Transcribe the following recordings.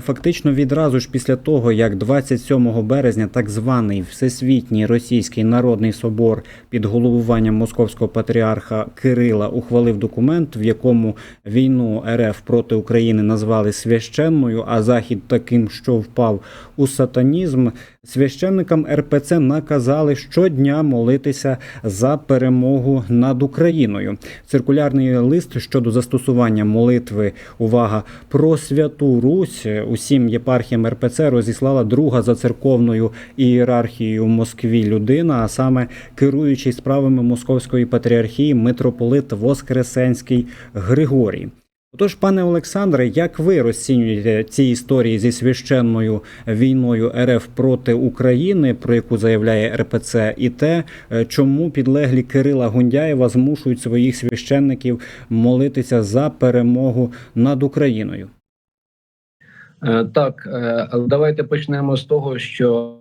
Фактично відразу ж після того, як 27 березня так званий Всесвітній Російський народний собор під головуванням московського патріарха Кирила ухвалив документ, в якому війну РФ проти України назвали священною, а Захід таким, що впав у сатанізм. Священникам РПЦ наказали щодня молитися за перемогу над Україною. Циркулярний лист щодо застосування молитви, увага про святу Русь усім єпархіям РПЦ розіслала друга за церковною ієрархією в Москві людина, а саме керуючий справами Московської патріархії митрополит Воскресенський Григорій. Отож, пане Олександре, як ви розцінюєте ці історії зі священною війною РФ проти України, про яку заявляє РПЦ, і те, е, чому підлеглі Кирила Гундяєва змушують своїх священників молитися за перемогу над Україною? Е, Так, е, давайте почнемо з того, що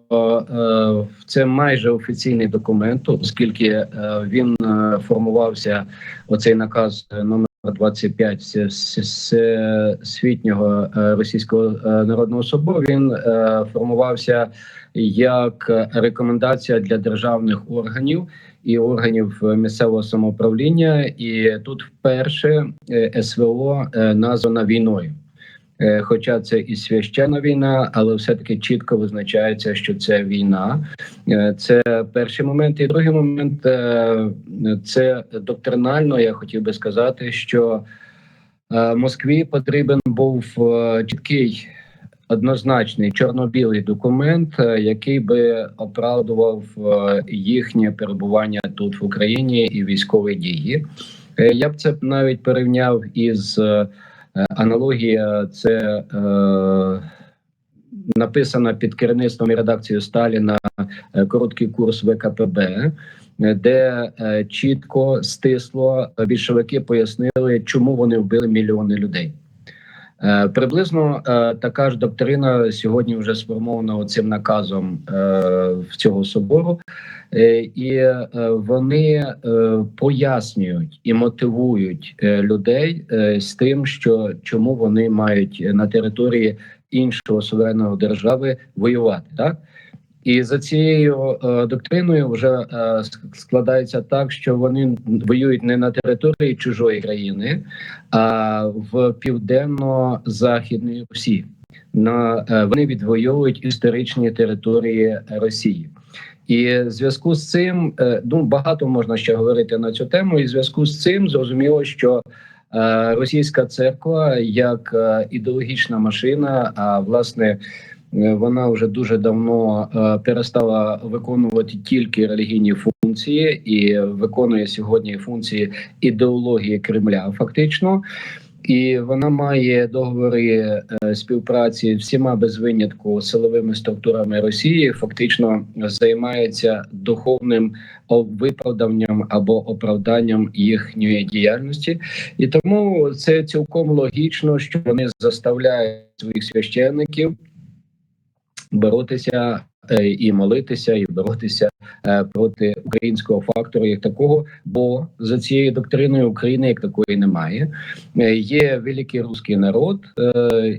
це майже офіційний документ, оскільки він формувався оцей наказ номер 25 з- з- з світнього е, російського е, народного собору. Він е, формувався як рекомендація для державних органів і органів місцевого самоуправління. І тут вперше СВО названа війною. Е, Хоча це і священна війна, але все-таки чітко визначається, що це війна. Е, Це перший момент. І другий момент е, це доктринально. Я хотів би сказати, що Москві потрібен був чіткий. Однозначний чорно-білий документ, який би оправдував їхнє перебування тут в Україні і військові дії. Я б це навіть порівняв із Аналогія це е, написана під керівництвом і редакцією Сталіна е, короткий курс ВКПБ, е, де е, чітко стисло більшовики пояснили, чому вони вбили мільйони людей. Е, Приблизно е, така ж доктрина сьогодні вже сформована цим наказом е, в цього собору, і вони пояснюють і мотивують людей з тим, що чому вони мають на території іншого суверенного держави воювати, так. І за цією е, доктриною вже е, складається так, що вони воюють не на території чужої країни, а в південно-західній Русі. На е, вони відвоюють історичні території Росії. І в зв'язку з цим е, ну багато можна ще говорити на цю тему. І в зв'язку з цим зрозуміло, що е, російська церква як е, ідеологічна машина, а власне. Е, Вона вже дуже давно е, перестала виконувати тільки релігійні функції і виконує сьогодні функції ідеології Кремля, фактично. І вона має договори е, співпраці всіма без винятку силовими структурами Росії. Фактично займається духовним виправданням або оправданням їхньої діяльності, і тому це цілком логічно, що вони заставляють своїх священників боротися е, і молитися, і боротися е, проти українського фактору як такого. Бо за цією доктриною України як такої немає. Е, Є великий русський народ,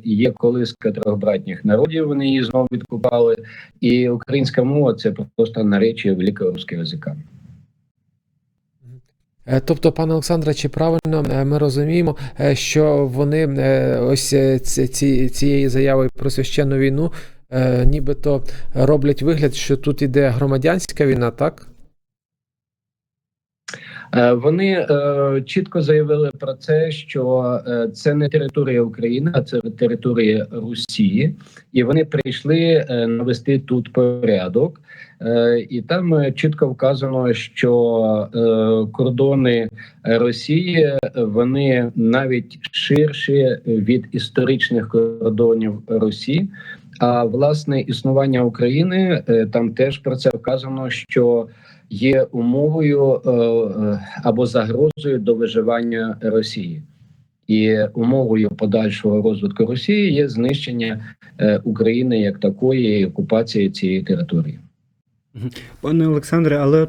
є колиска трьох братніх народів. Вони її знову відкупали, і українська мова це просто наречі великого руського язика. Тобто, пане Олександре, чи правильно ми розуміємо, що вони ось ці, ці- цією заявою про священну війну е, нібито роблять вигляд, що тут іде громадянська війна, так? Е, Вони е, чітко заявили про це, що е, це не територія України, а це територія Русі, і вони прийшли е, навести тут порядок. Е, І там чітко вказано, що е, кордони Росії вони навіть ширші від історичних кордонів Росії. А власне існування України е, там теж про це вказано, що є умовою е, е, або загрозою до виживання Росії. І умовою подальшого розвитку Росії є знищення України як такої і окупація цієї території. Пане Олександре, але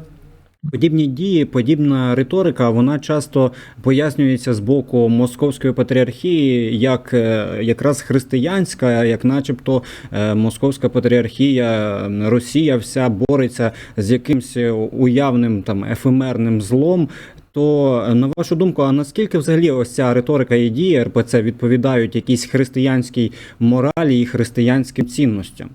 Подібні дії, подібна риторика, вона часто пояснюється з боку московської патріархії як е, якраз християнська, як, начебто, е, московська патріархія, Росія вся бореться з якимсь уявним там ефемерним злом. То е, на вашу думку, а наскільки взагалі ось ця риторика і дії РПЦ відповідають якійсь християнській моралі і християнським цінностям?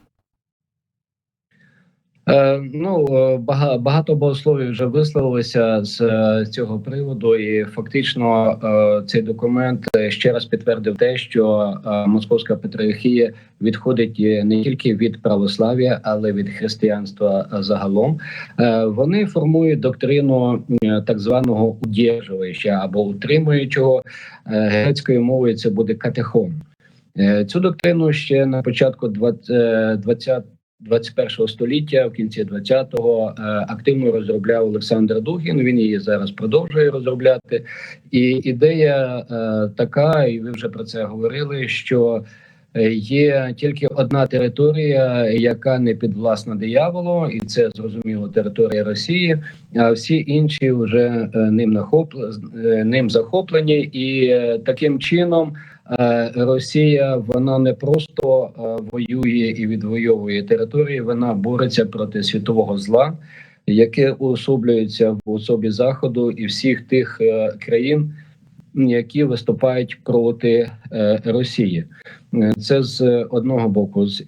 Е, ну е, бага- багато богословів вже висловилися з е, цього приводу, і фактично цей документ ще раз підтвердив те, що московська патріархія відходить не тільки від православ'я, але від християнства загалом. Вони формують доктрину так званого удержувача або утримуючого грецькою мовою. Це буде катехон. Цю доктрину ще на початку 20 20 21 століття, в кінці 20-го, е, активно розробляв Олександр Дугін. Він її зараз продовжує розробляти. І ідея е, така, і ви вже про це говорили. що е, Є тільки одна територія, яка не підвласна дияволу, і це зрозуміло територія Росії. А всі інші вже ним ним захоплені, і таким чином Росія вона не просто е, воює і відвоює території, вона бореться проти світового зла, яке уособлюється в особі заходу і всіх тих е, країн, які виступають проти е, Росії. Е, Це з одного боку, з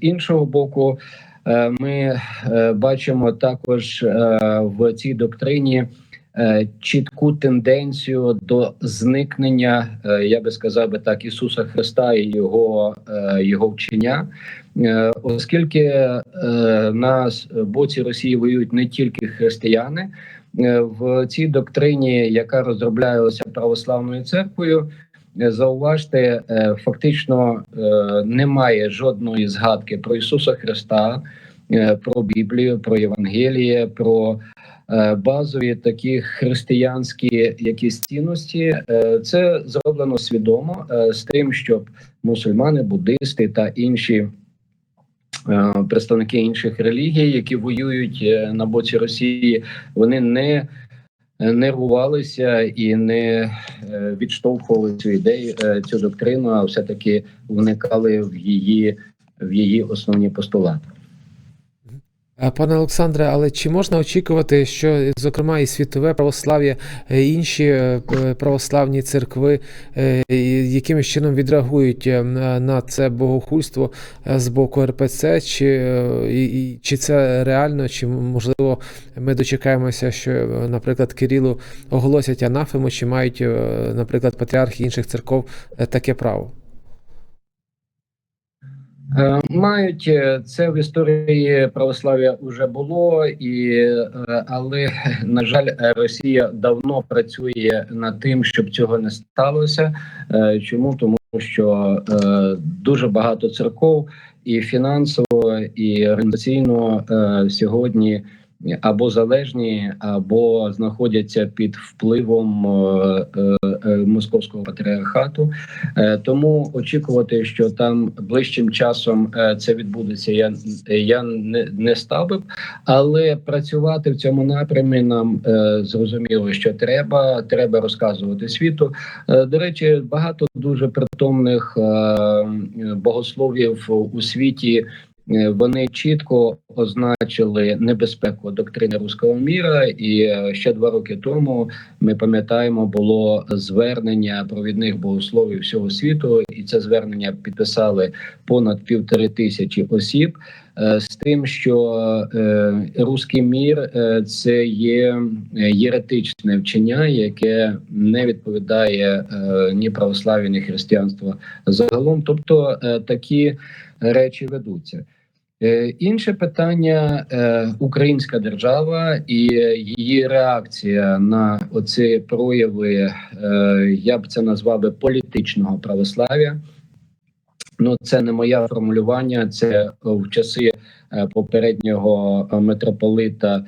іншого боку. е, Ми е, бачимо також е, в цій доктрині е, чітку тенденцію до зникнення, е, я би сказав би так, Ісуса Христа і його, е, його вчення, Е, оскільки е, на боці Росії воюють не тільки християни. е, В цій доктрині, яка розроблялася православною церквою, е, зауважте, е, фактично е, немає жодної згадки про Ісуса Христа, е, про Біблію, про Євангеліє, про е, базові такі християнські якісь цінності. Е, Це зроблено свідомо е, з тим, щоб мусульмани, буддисти та інші. е, Представники інших релігій, які воюють е, на боці Росії, вони не нервувалися і не е, відштовхували цю ідею, е, цю доктрину, а все таки вникали в її в її основні постулати. Е, Пане Олександре, але чи можна очікувати, що, зокрема, і світове православ'я, е, інші е, православні церкви якимось чином відреагують на це богохульство з боку РПЦ, чи, і, і- чи це реально, чи можливо ми дочекаємося, що, наприклад, Кирилу оголосять анафему, чи мають, наприклад, патріархи інших церков таке право? Е, Мають е, це в історії православ'я вже було, і е, але на жаль, Росія давно працює над тим, щоб цього не сталося. Чому тому, що дуже багато церков і фінансово, і організаційно сьогодні або залежні, або знаходяться під впливом е, е, е, московського патріархату. Тому очікувати, що там ближчим часом це відбудеться, я, я не, не став би. Але працювати в цьому напрямі нам зрозуміло, що треба. Треба розказувати світу. До речі, багато дуже притомних богословів у світі. Е, Вони чітко означили небезпеку доктрини руського міра, і е, ще два роки тому ми пам'ятаємо, було звернення провідних богословів всього світу, і це звернення підписали понад півтори тисячі осіб. е, З тим, що е, руський мір це є єретичне вчення, яке не відповідає ні православ'ю, ні християнству загалом. Тобто такі речі ведуться. Е, Інше питання е, українська держава і її реакція на оці прояви, е, я б це назвав би політичного православ'я. Ну, це не моє формулювання. Це в часи попереднього митрополита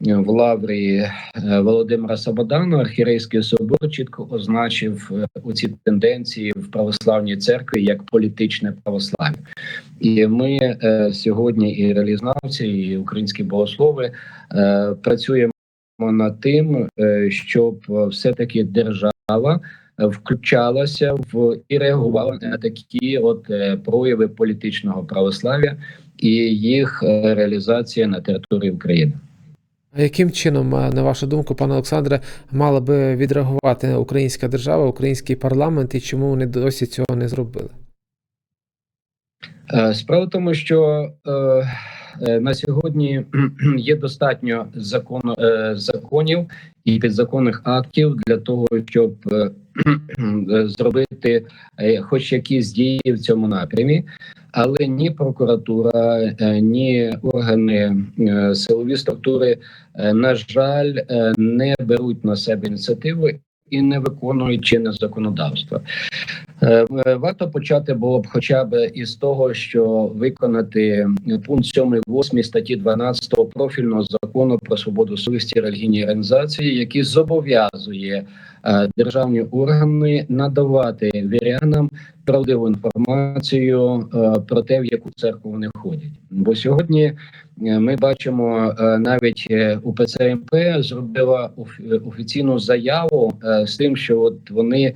в Лаврі е, Володимира Сабодану. Архірейський собор чітко означив е, оці тенденції в православній церкві як політичне православ'я. І ми е, сьогодні, і реалізнавці, і українські богослови працюємо над тим, щоб все-таки держава включалася в і реагувала на такі от прояви політичного православ'я і їх реалізація на території України. А яким чином, е, на вашу думку, пане Олександре, мала би відреагувати українська держава, український парламент, і чому вони досі цього не зробили? Е, Справа в тому, що е, на сьогодні є достатньо закону, е, законів і підзаконних актів для того, щоб е, е, зробити е, хоч якісь дії в цьому напрямі, але ні прокуратура, е, ні органи е, силові структури, е, на жаль, е, не беруть на себе ініціативу і не виконують чинне законодавство. Е, е, Варто почати було б хоча б із того, що виконати пункт 7 8 статті 12 профільного закону про свободу совісті релігійні організації, який зобов'язує державні органи надавати вірянам правдиву інформацію е, про те, в яку церкву вони ходять. Бо сьогодні е, ми бачимо е, навіть е, УПЦ МП зробила оф- офіційну заяву е, з тим, що от вони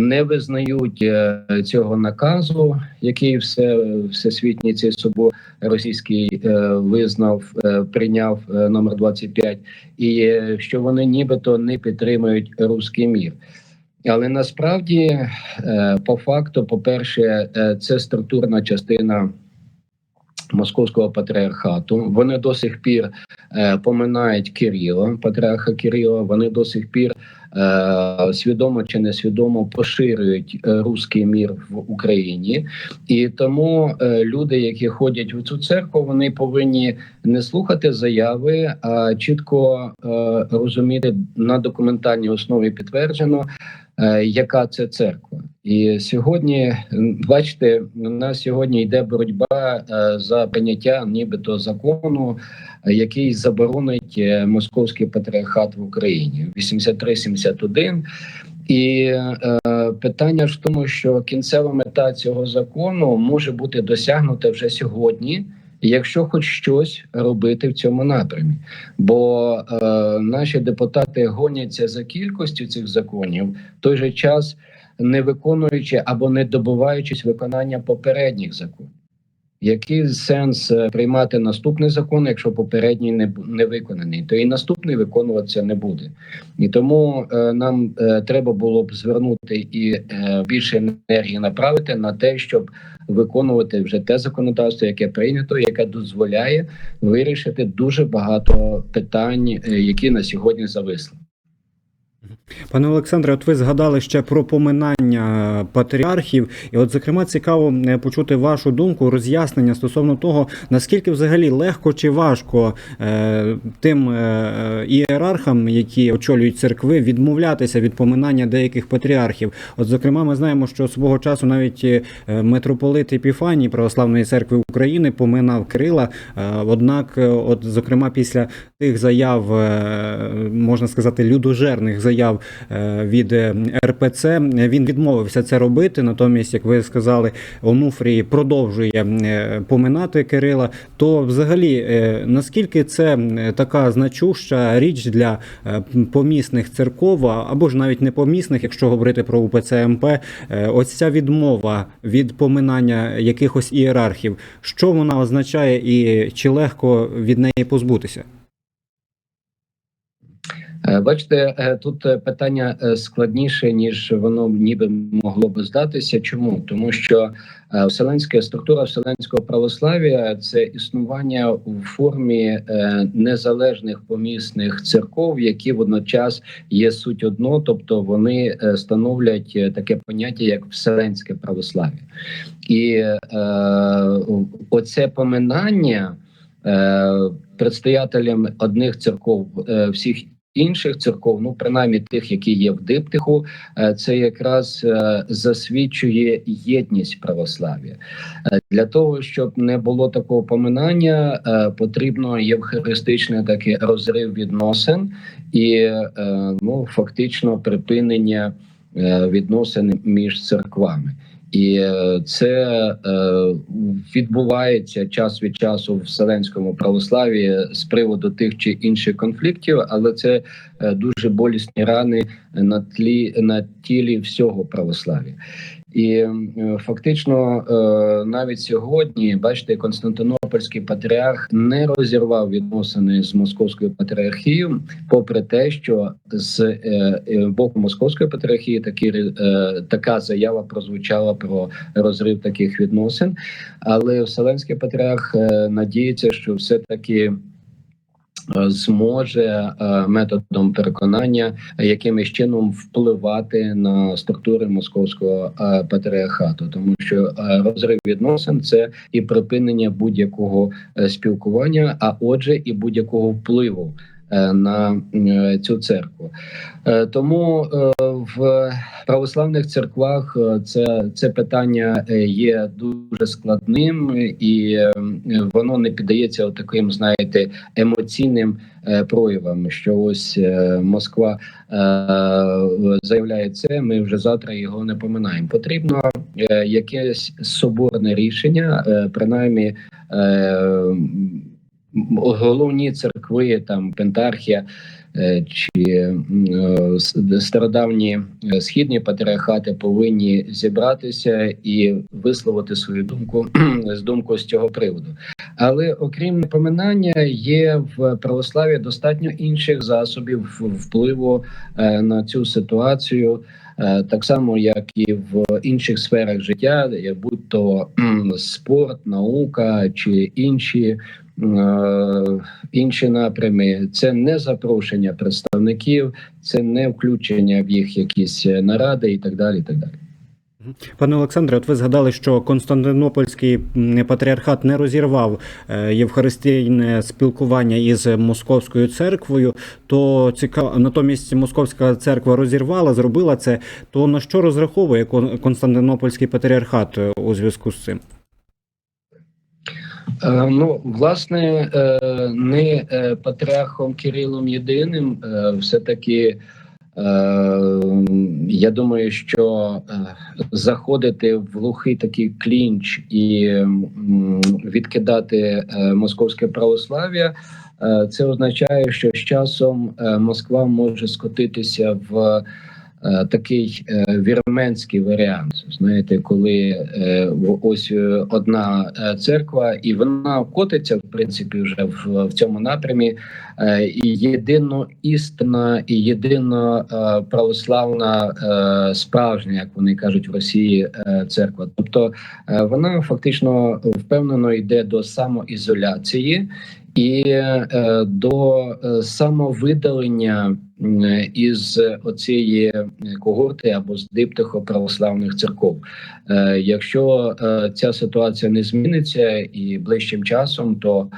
не визнають е, цього наказу, який все всесвітній цей собор російський е, визнав, е, прийняв номер 25, і що вони нібито не підтримують руський мір. Але насправді, по факту, по-перше, е, це структурна частина московського патріархату. Вони до сих пір поминають Кирила, патріарха Кирила. Вони до сих пір свідомо чи несвідомо поширюють е, руський мір в Україні, і тому е, люди, які ходять в цю церкву, вони повинні не слухати заяви, а чітко е, розуміти на документальній основі підтверджено, е, яка це церква. І сьогодні, бачите, у нас сьогодні йде боротьба е, за прийняття нібито закону, е, який заборонить е, московський патріархат в Україні 83-71. І е, питання ж в тому, що кінцева мета цього закону може бути досягнута вже сьогодні, якщо хоч щось робити в цьому напрямі. Бо е, наші депутати гоняться за кількістю цих законів в той же час не виконуючи або не добуваючись виконання попередніх законів. Який сенс е, приймати наступний закон, якщо попередній не, не виконаний, то і наступний виконуватися не буде. І тому е, нам е, треба було б звернути і е, більше енергії направити на те, щоб виконувати вже те законодавство, яке прийнято, яке дозволяє вирішити дуже багато питань, е, які на сьогодні зависли. Пане Олександре, от ви згадали ще про поминання патріархів, і от зокрема цікаво е, почути вашу думку, роз'яснення стосовно того, наскільки взагалі легко чи важко е, тим е, ієрархам, які очолюють церкви, відмовлятися від поминання деяких патріархів. От, зокрема, ми знаємо, що свого часу навіть е, митрополит Епіфаній Православної церкви України поминав Кирила. Е, однак, е, от зокрема, після тих заяв, е, можна сказати, людожерних заяв е, від е, РПЦ. Він відмовився це робити. Натомість, як ви сказали, Онуфрій продовжує поминати Кирила. То, взагалі, наскільки це така значуща річ для помісних церков, або ж навіть не помісних, якщо говорити про УПЦ МП, ось ця відмова від поминання якихось ієрархів, що вона означає, і чи легко від неї позбутися? Е, Бачите, е, тут е, питання складніше ніж воно ніби могло би здатися. Чому тому, що вселенська структура вселенського православ'я це існування у формі незалежних помісних церков, які водночас є суть одно, тобто вони становлять таке поняття як вселенське православ'я, і е, оце поминання предстоятелям одних церков всіх інших церков, ну принаймні тих, які є в диптиху, е, це якраз е, засвідчує єдність православ'я. Е, Для того щоб не було такого поминання, потрібно євхаристичний такий розрив відносин і ну фактично припинення відносин між церквами. І е, це е, відбувається час від часу в вселенському православі з приводу тих чи інших конфліктів, але це е, дуже болісні рани на тлі на тілі всього православ'я. І фактично е, навіть сьогодні, бачите, Константинопольський патріарх не розірвав відносини з московською патріархією, попри те, що з е, е, боку московської патріархії такі така заява прозвучала про розрив таких відносин. Але Вселенський патріарх надіється, що все таки. Зможе е, методом переконання якимось чином впливати на структури московського е, патріархату, тому що е, розрив відносин це і припинення будь-якого спілкування, а отже, і будь-якого впливу на е, цю церкву. Е, Тому е, в православних церквах е, це, це питання е, є дуже складним, і е, воно не піддається таким, знаєте, емоційним е, проявам. Що ось е, Москва е, заявляє це. Ми вже завтра його не поминаємо. Потрібно е, якесь соборне рішення, е, принаймні. Головні церкви, там Пентархія е, чи е, стародавні е, східні патріархати повинні зібратися і висловити свою думку з думку з цього приводу. Але окрім напоминання, є в православі достатньо інших засобів впливу на цю ситуацію. Так само, як і в інших сферах життя, будь то спорт, наука чи інші інші напрями, це не запрошення представників, це не включення в їх якісь е, наради і так далі. І так далі. Пане Олександре, от ви згадали, що Константинопольський патріархат не розірвав е, євхаристійне спілкування із московською церквою. То цікаво, натомість московська церква розірвала, зробила це. То на що розраховує Кон- Константинопольський патріархат е, у зв'язку з цим? Е, Ну, власне, не е, патріархом Кирилом єдиним, е, все-таки е, я думаю, що заходити в глухий такий клінч і відкидати московське православ'я. Це означає, що з часом Москва може скотитися в такий е, вірменський варіант. Знаєте, коли е, ось е, одна е, церква, і вона котиться в принципі вже в, в цьому напрямі. Е, і єдино істина, і єдино е, православна е, справжня, як вони кажуть в Росії, е, церква. Тобто е, вона фактично впевнено йде до самоізоляції і е, до е, самовидалення із оцієї когорти або з диптиху православних церков. Е, Якщо е, ця ситуація не зміниться і ближчим часом, то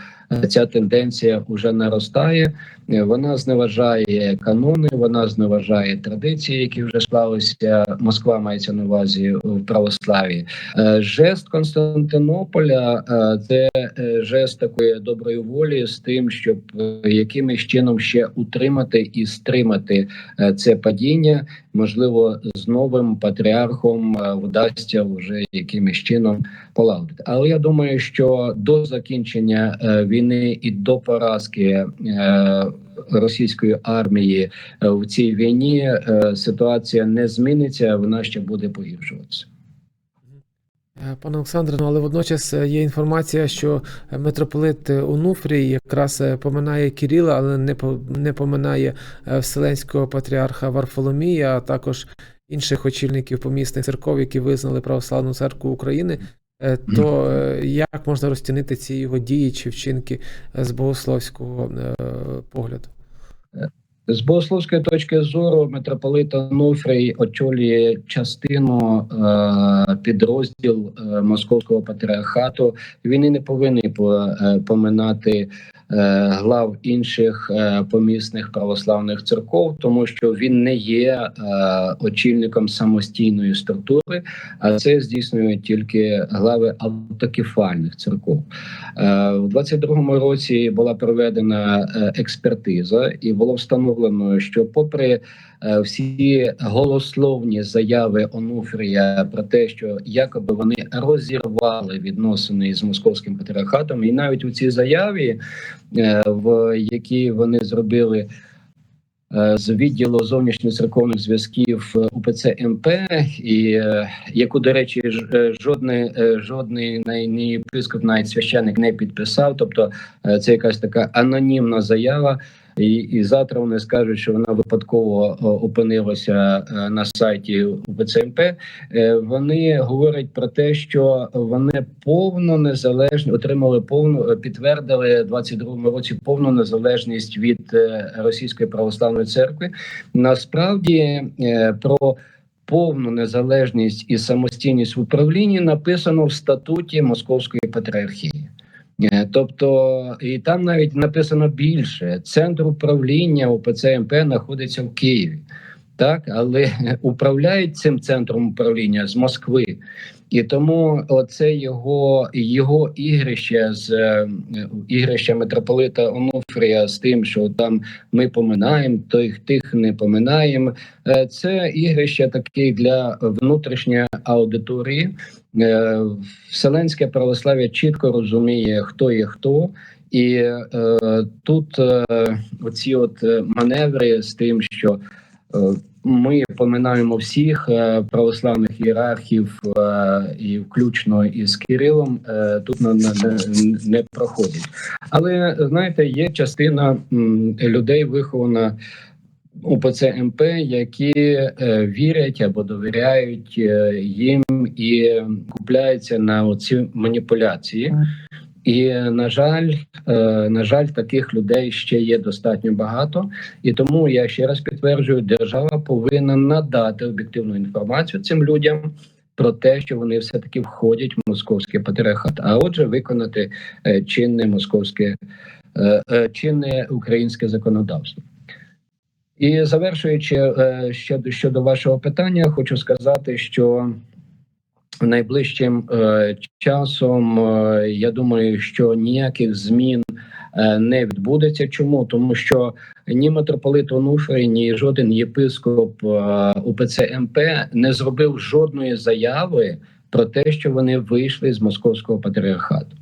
ця тенденція вже наростає. Е, Вона зневажає канони, вона зневажає традиції, які вже склалися. Москва мається на увазі в православі. Е, Жест Константинополя е, це е, жест такої доброї волі з тим, щоб е, якимось чином ще утримати і стримати е, це падіння. Можливо, з новим патріархом е, вдасться вже якимось чином полагодити. Але я думаю, що до закінчення е, війни і до поразки е, російської армії е, в цій війні е, ситуація не зміниться, вона ще буде погіршуватися. Пане Олександре, ну але водночас є інформація, що митрополит Онуфрій якраз поминає Кирила, але не не поминає Вселенського патріарха Варфоломія, а також інших очільників помісних церков, які визнали Православну церкву України. Е, То е, як можна розцінити ці його дії чи вчинки з богословського е, погляду? З богословської точки зору митрополит Онуфрій очолює частину е, підрозділ е, московського патріархату. Він і не повинен по, поминати е, глав інших е, помісних православних церков, тому що він не є е, очільником самостійної структури, а це здійснюють тільки глави автокефальних церков. Е, У 22-му році була проведена е, експертиза, і було встановлено. Встановлено, що, попри е, всі голословні заяви Онуфрія про те, що якоби вони розірвали відносини з московським патріархатом, і навіть у цій заяві, е, в якій вони зробили. е, З відділу зовнішніх церковних зв'язків УПЦ МП, і яку, до речі, жодний, жодний ні єпископ, навіть священик не підписав. Тобто це якась така анонімна заява. І, і завтра вони скажуть, що вона випадково опинилася е, на сайті УПЦ Е, Вони говорять про те, що вони повно незалежні, отримали повну, е, підтвердили в 22-му році повну незалежність від е, Російської православної церкви. Насправді е, про повну незалежність і самостійність в управлінні написано в статуті Московської патріархії. Е, Тобто, і там навіть написано більше. Центр управління УПЦ МП знаходиться в Києві, так але управляють цим центром управління з Москви. І тому оце його його ігрище з е, ігрище митрополита Онуфрія з тим, що там ми поминаємо, тих тих не поминаємо. Е, Це ігрище таке для внутрішньої аудиторії. Е, Вселенське православ'я чітко розуміє, хто є хто, і е, тут е, оці от маневри з тим, що е, ми поминаємо всіх е, православних ієрархів, е, і включно із Кирилом, е, тут не, не, проходять. Але знаєте, є частина людей вихована. УПЦ МП, які вірять або довіряють їм і купляються на оці маніпуляції. І на жаль, е, на жаль, таких людей ще є достатньо багато, і тому я ще раз підтверджую, держава повинна надати об'єктивну інформацію цим людям про те, що вони все таки входять в московський патріархат, а отже, виконати е, чинне московське е, чинне українське законодавство. І завершуючи е, щодо щодо вашого питання, хочу сказати, що найближчим е, часом е, я думаю, що ніяких змін е, не відбудеться. Чому тому, що ні митрополит Онуфрій, ні жоден єпископ УПЦ МП не зробив жодної заяви про те, що вони вийшли з московського патріархату.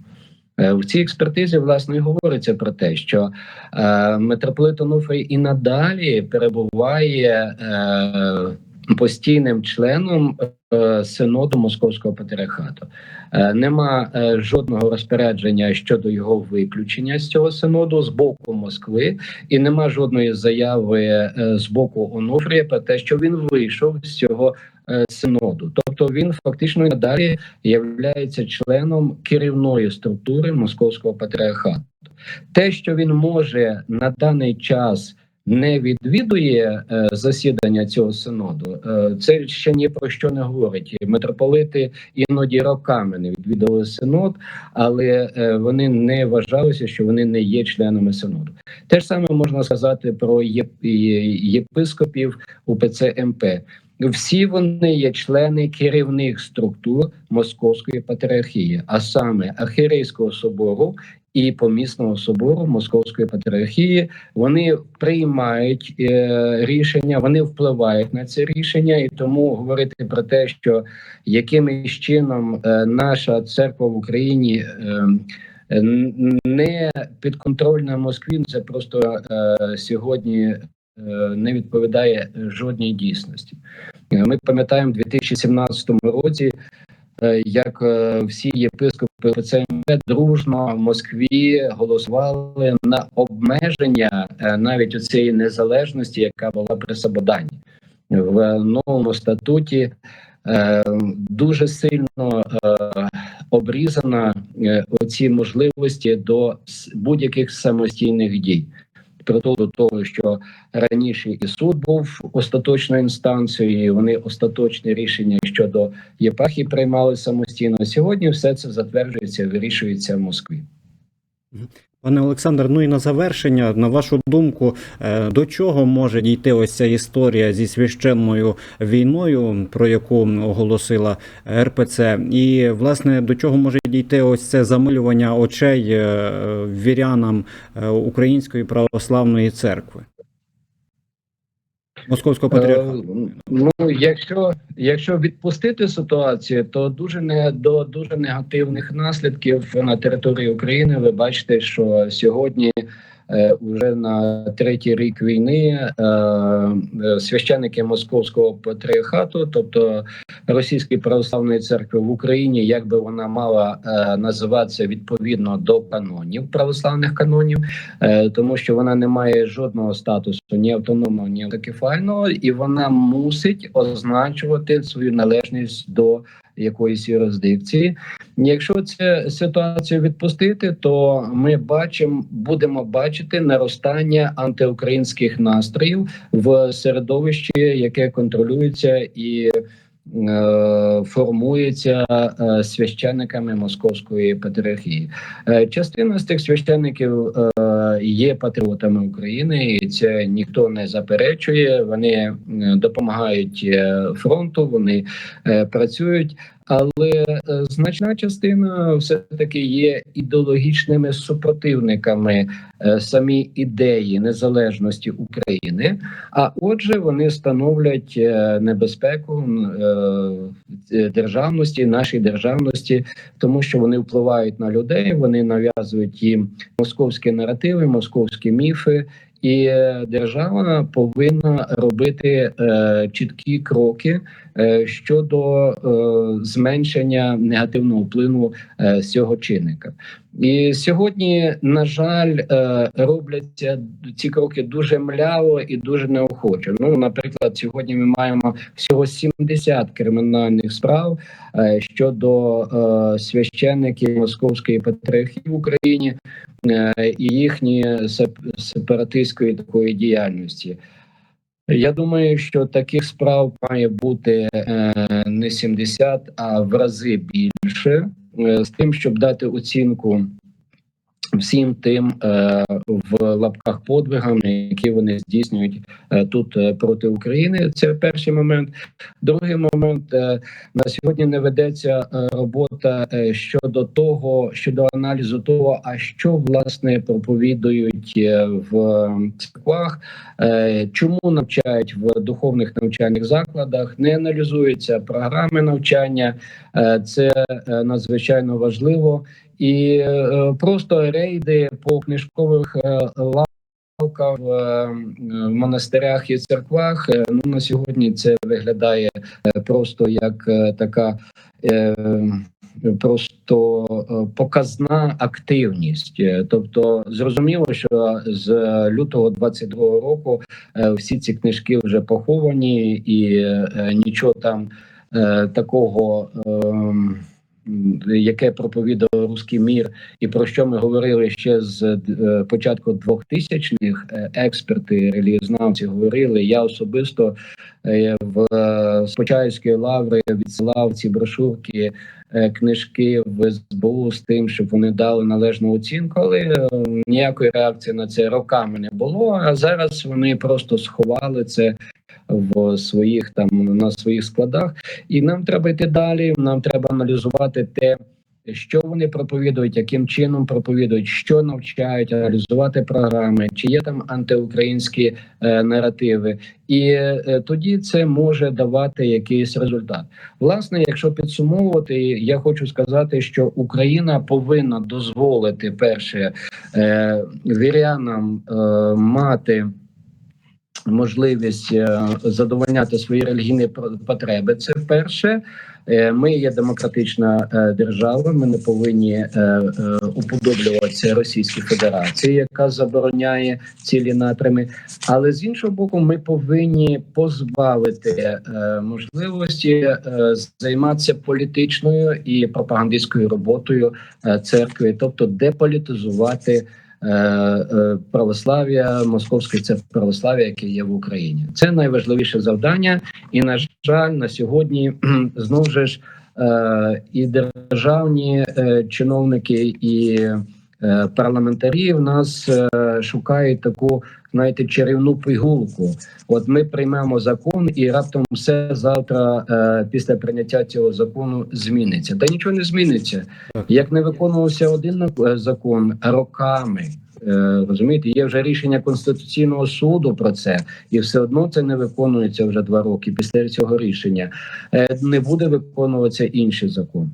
В цій експертизі власне і говориться про те, що е, митрополит Онуфрій і надалі перебуває е, постійним членом синоду Московського патріархату. Е, нема е, жодного розпорядження щодо його виключення з цього синоду з боку Москви, і нема жодної заяви е, з боку Онуфрія про те, що він вийшов з цього е, синоду. Тобто він фактично надалі являється членом керівної структури Московського патріархату. Те, що він може на даний час не відвідує е, засідання цього синоду, е, це ще ні про що не говорить. Митрополити іноді роками не відвідували синод, але е, вони не вважалися, що вони не є членами синоду. Те ж саме можна сказати про єпископів УПЦ МП. Всі вони є члени керівних структур Московської патріархії, а саме Архірейського собору і помісного собору Московської патріархії. Вони приймають е, рішення, вони впливають на це рішення, і тому говорити про те, що якимось чином е, наша церква в Україні. Е, не підконтрольна Москві, це просто е, сьогодні е, не відповідає жодній дійсності. Ми пам'ятаємо в 2017 році, як е, всі єпископи ПЦМП дружно в Москві голосували на обмеження е, навіть у цієї незалежності, яка була при Сабодані в новому статуті. е, Дуже сильно е, обрізана е, оці можливості до будь-яких самостійних дій. Притул того, що раніше і суд був остаточною інстанцією, і вони остаточне рішення щодо єпархії приймали самостійно. Сьогодні все це затверджується, вирішується в Москві. Пане Олександр, ну і на завершення, на вашу думку, е, до чого може дійти ось ця історія зі священною війною, про яку оголосила РПЦ, і власне до чого може дійти ось це замилювання очей е, вірянам е, Української православної церкви? Московського патріархату? Е, Ну, якщо, якщо відпустити ситуацію, то дуже не до дуже негативних наслідків на території України. Ви бачите, що сьогодні. Е, Уже на третій рік війни е, священники московського патріархату, тобто Російської православної церкви в Україні, як би вона мала е, називатися відповідно до канонів православних канонів, тому що вона не має жодного статусу ні автономного, ні автокефального, і вона мусить означувати свою належність до якоїсь юрисдикції. Якщо цю ситуацію відпустити, то ми бачимо, будемо бачити наростання антиукраїнських настроїв в середовищі, яке контролюється і формується е, священниками московської патріархії. Е, Частина з тих священників е, є патріотами України, і це ніхто не заперечує. Вони е, допомагають е, фронту, вони е, працюють. Але е, значна частина все таки є ідеологічними супротивниками е, самі ідеї незалежності України. А отже, вони становлять е, небезпеку державності, нашій державності, тому що вони впливають на людей, вони нав'язують їм московські наративи, московські міфи. І е, держава повинна робити е, чіткі кроки е, щодо е, зменшення негативного впливу е, цього чинника. І сьогодні, на жаль, е, робляться ці кроки дуже мляво і дуже неохоче. Ну, наприклад, сьогодні ми маємо всього 70 кримінальних справ е, щодо е, священників московської патріархії в Україні і сеп- сепаратистської такої діяльності. Я думаю, що таких справ має бути не 70, а в рази більше, з тим, щоб дати оцінку всім тим е, в лапках подвигам, які вони здійснюють е, тут е, проти України. Це перший момент. Другий момент на сьогодні не ведеться робота щодо того, щодо аналізу того, а що власне проповідують в церквах, чому навчають в духовних навчальних закладах, не аналізуються програми навчання. Це надзвичайно важливо. І е, просто рейди по книжкових е, лавках в, е, монастирях і церквах. Ну на сьогодні це виглядає просто як така. Просто показна активність, тобто зрозуміло, що з лютого 22-го року всі ці книжки вже поховані, і нічого там такого, ем, яке проповідав руський мір, і про що ми говорили ще з е, початку 2000-х, е, експерти, релігізнавці говорили. Я особисто е, в е, лаври відсилав ці брошурки, книжки в СБУ з тим, щоб вони дали належну оцінку, але ніякої реакції на це роками не було. А зараз вони просто сховали це в своїх там на своїх складах, і нам треба йти далі. Нам треба аналізувати те, що вони проповідують, яким чином проповідують, що навчають, аналізувати програми, чи є там антиукраїнські е, наративи, і е, тоді це може давати якийсь результат. Власне, якщо підсумовувати, я хочу сказати, що Україна повинна дозволити перше е, вірянам е, мати можливість е, задовольняти свої релігійні потреби. Це перше. Е, Ми є демократична е, держава. Ми не повинні уподоблюватися Російській Федерації, яка забороняє цілі напрями. Але з іншого боку, ми повинні позбавити можливості займатися політичною і пропагандистською роботою церкви, тобто деполітизувати православ'я, московське це православ'я, яке є в Україні. Це найважливіше завдання, і на жаль, на сьогодні знову ж е, і державні е, чиновники і е, парламентарі в нас е, шукають таку, знаєте, чарівну пігулку. От ми приймемо закон, і раптом все завтра, е, після прийняття цього закону, зміниться. Та нічого не зміниться. Як не виконувався один е, закон роками, Е, Розумієте, є вже рішення конституційного суду про це, і все одно це не виконується вже два роки після цього рішення. Е, Не буде виконуватися інший закон.